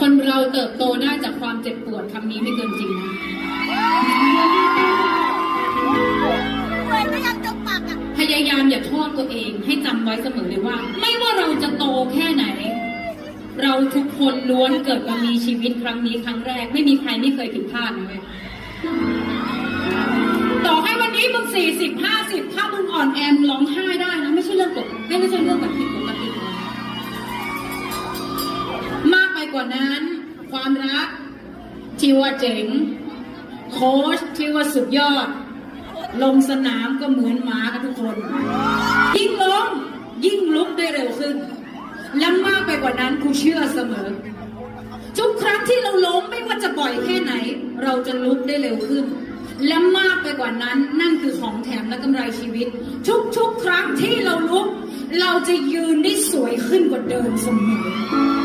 คนเราเติบโตได้จากความเจ็บปวดคำนี้ไม่เกินจริงนะพยายามอย่าโทษตัวเองให้จำไว้เสมอเลยว่า ไม่ว่าเราจะโตแค่ไหน เราทุกคนล้วนเกิดมามีชีวิตครั้งนี้ครั้งแรก ไม่มีใครไม่เคยผิดพลาดนะเว้ยต่อให้วันนี้มึงสี่สิบห้าสิบถ้ามึงอ่อนแอมร้องไห้ได้นะ ไม่ใช่เรื่องปกไม่ไม่ใช่เรื่องแบบผิดปกต ว่านั้น ความรักที่ว่าเจ๋ง โค้ชที่ว่าสุดยอด ลงสนามก็เหมือนหมากันทุกคน ยิ่งล้มยิ่งลุกได้เร็วขึ้น และมากไปกว่านั้นครูเชื่อเสมอ ทุกครั้งที่เราล้มไม่ว่าจะบ่อยแค่ไหน เราจะลุกได้เร็วขึ้น และมากไปกว่านั้นนั่นคือของแถมและกำไรชีวิต ทุกๆครั้งที่เราลุก เราจะยืนได้สวยขึ้นกว่าเดิมเสมอ